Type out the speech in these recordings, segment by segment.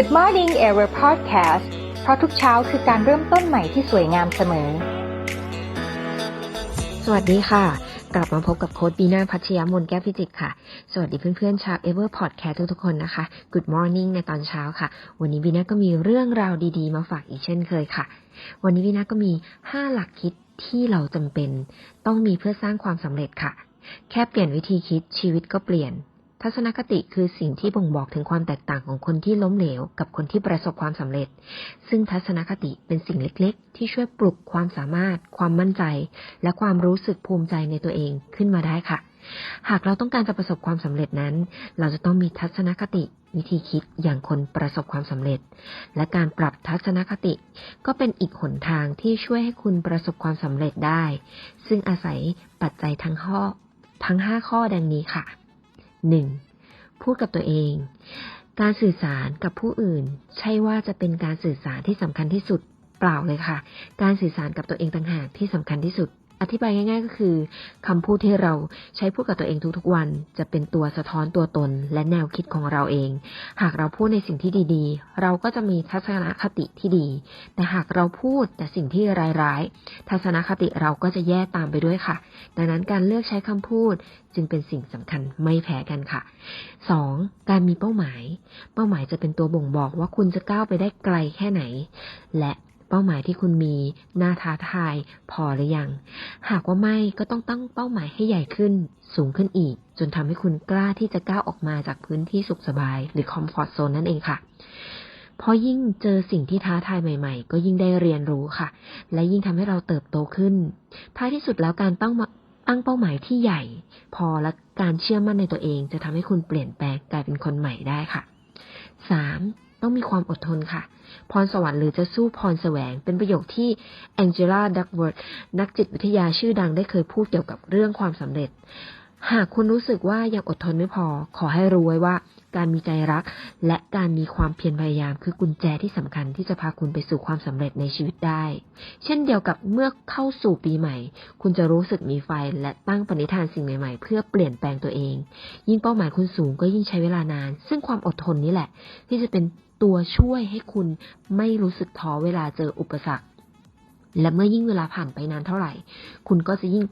Good Morning Ever Podcast เพราะทุกเช้าคือการเริ่มต้นใหม่ที่สวยงามเสมอ สวัสดีค่ะ กลับมาพบกับโค้ดบีนาพัชยมนแก้วพิจิตรค่ะ สวัสดีเพื่อนๆชาว Ever Podcast ทุกๆคนนะคะ Good Morning ในตอนเช้าค่ะ วันนี้บีนาก็มีเรื่องราวดีๆ มาฝากอีกเช่นเคยค่ะ วันนี้บีนาก็มี 5 หลักคิดที่เราจำเป็น ต้องมีเพื่อสร้างความสำเร็จค่ะ แค่เปลี่ยนวิธีคิดชีวิตก็เปลี่ยน ทัศนคติคือสิ่งที่บ่งบอกถึงความแตกต่างของคนที่ล้มเหลว กับคนที่ประสบความสำเร็จ ซึ่งทัศนคติเป็นสิ่งเล็กๆ ที่ช่วยปลุกความสามารถ ความมั่นใจ และความรู้สึกภูมิใจในตัวเองขึ้นมาได้ค่ะ หากเราต้องการจะประสบความสำเร็จนั้น เราจะต้องมีทัศนคติวิธีคิดอย่างคนประสบความสำเร็จ และการปรับทัศนคติ ก็เป็นอีกหนทางที่ช่วยให้คุณประสบความสำเร็จได้ ซึ่งอาศัยปัจจัยทั้งข้อทั้ง 5 ข้อดังนี้ค่ะ 1. พูดกับตัวเอง การสื่อสารกับผู้อื่น ใช่ว่าจะเป็นการสื่อสารที่สำคัญที่สุด เปล่าเลยค่ะ การสื่อสารกับตัวเองต่างหากที่สำคัญที่สุด อธิบายง่าย ๆ ก็คือคำพูดที่เราใช้พูดกับตัวเองทุกๆวัน จะเป็นตัวสะท้อนตัวตนและแนวคิดของเราเอง หากเราพูดในสิ่งที่ดีๆ เราก็จะมีทัศนคติที่ดี แต่หากเราพูดแต่สิ่งที่ร้ายๆ ทัศนคติเราก็จะแย่ตามไปด้วยค่ะ ดังนั้นการเลือกใช้คำพูดจึงเป็นสิ่งสำคัญไม่แพ้กันค่ะ 2. การมีเป้าหมาย เป้าหมายจะเป็นตัวบ่งบอกว่าคุณจะก้าวไปได้ไกลแค่ไหน และ เป้าหมายที่คุณมีน่าท้าทาย พอหรือยัง หากว่าไม่ก็ต้องตั้งเป้าหมายให้ใหญ่ขึ้น สูงขึ้นอีก จนทำให้คุณกล้าที่จะก้าวออกมาจากพื้นที่สุขสบาย หรือคอมฟอร์ทโซนนั่นเองค่ะเพราะยิ่งเจอสิ่งที่ท้าทายใหม่ ๆ ก็ยิ่งได้เรียนรู้ค่ะ และยิ่งทำให้เราเติบโตขึ้น ท้ายที่สุดแล้วการตั้งตั้งเป้าหมายที่ใหญ่ พอและการเชื่อมั่นในตัวเอง จะทำให้คุณเปลี่ยนแปลงกลายเป็นคนใหม่ได้ค่ะสาม ต้องมีความอดทนค่ะ พรสวรรค์หรือจะสู้พรแสวง เป็นประโยคที่แองเจล่าดักเวิร์ดนักจิตวิทยาชื่อดังได้เคยพูดเกี่ยวกับเรื่องความสำเร็จ หากคุณรู้สึกว่ายังอดทนไม่พอ ขอให้รู้ไว้ว่า การมีใจรัก และการมีความเพียรพยายามคือกุญแจที่สำคัญที่จะพาคุณไปสู่ความสำเร็จในชีวิตได้ เช่นเดียวกับเมื่อเข้าสู่ปีใหม่ คุณจะรู้สึกมีไฟและตั้งปณิธานสิ่งใหม่ๆ เพื่อเปลี่ยนแปลงตัวเอง ยิ่งเป้าหมายคุณสูงก็ยิ่งใช้เวลานาน ซึ่งความอดทนนี่แหละ ที่จะเป็น ตัวช่วยให้คุณไม่รู้สึกท้อเวลาเจออุปสรรค และเมื่อยิ่งเวลาผ่านไปนานเท่าไหร่ คุณก็จะยิ่ง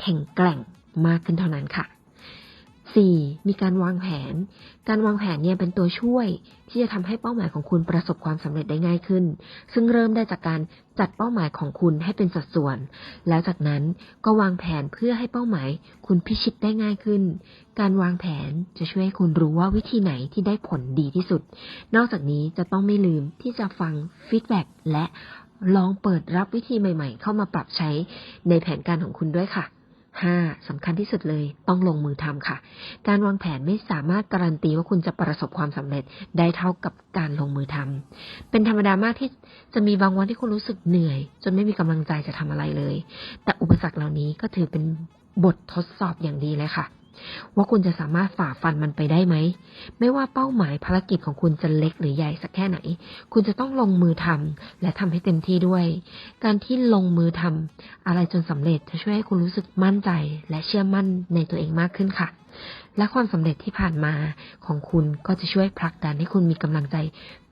แข็งแกร่งมากขึ้นเท่านั้นค่ะ 4. มีการวางแผน การวางแผนเนี่ยเป็นตัวช่วย ที่จะทำให้เป้าหมายของคุณประสบความสำเร็จได้ง่ายขึ้น ซึ่งเริ่มได้จากการจัดเป้าหมายของคุณให้เป็นสัดส่วน แล้วจากนั้นก็วางแผนเพื่อให้เป้าหมาย คุณพิชิตได้ง่ายขึ้น การวางแผนจะช่วยให้คุณรู้ว่าวิธีไหนที่ได้ผลดีที่สุด นอกจากนี้จะต้องไม่ลืมที่จะฟังฟีดแบ็กและลองเปิดรับวิธีใหม่ ๆ เข้ามาปรับใช้ในแผนการของคุณด้วยค่ะ 5. สำคัญที่สุดเลยต้องลงมือทำค่ะ การวางแผนไม่สามารถการันตีว่าคุณจะประสบความสำเร็จได้เท่ากับการลงมือทำเป็นธรรมดามากที่จะมีบางวันที่คุณรู้สึกเหนื่อย จนไม่มีกำลังใจจะทำอะไรเลย แต่อุปสรรคเหล่านี้ก็ถือเป็นบททดสอบอย่างดีเลยค่ะ ว่าคุณจะสามารถฝ่าฟันมันไปได้ไหม ไม่ว่าเป้าหมายภารกิจของคุณจะเล็กหรือใหญ่สักแค่ไหน คุณจะต้องลงมือทำและทำให้เต็มที่ด้วย การที่ลงมือทำอะไรจนสำเร็จจะช่วยให้คุณรู้สึกมั่นใจ และเชื่อมั่นในตัวเองมากขึ้นค่ะ และความสำเร็จที่ผ่านมาของคุณก็จะช่วยผลักดันให้คุณมีกำลังใจ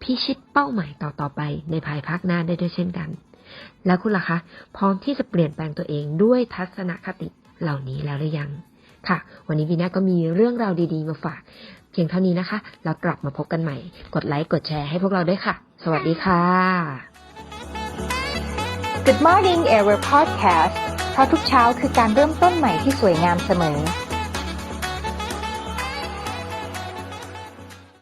พิชิตเป้าหมายต่อๆไปในภายภาคหน้าได้ด้วยเช่นกันแล้วคุณล่ะคะ พร้อมที่จะเปลี่ยนแปลงตัวเองด้วยทัศนคติเหล่านี้แล้วหรือยัง ค่ะ วันนี้วีน่าก็มีเรื่องราวดีๆมาฝาก เพียงเท่านี้นะคะ เรากลับมาพบกันใหม่ กดไลค์กดแชร์ให้พวกเราด้วยค่ะ สวัสดีค่ะ Good Morning Air Podcast เพราะทุกเช้าคือการเริ่มต้นใหม่ที่สวยงามเสมอ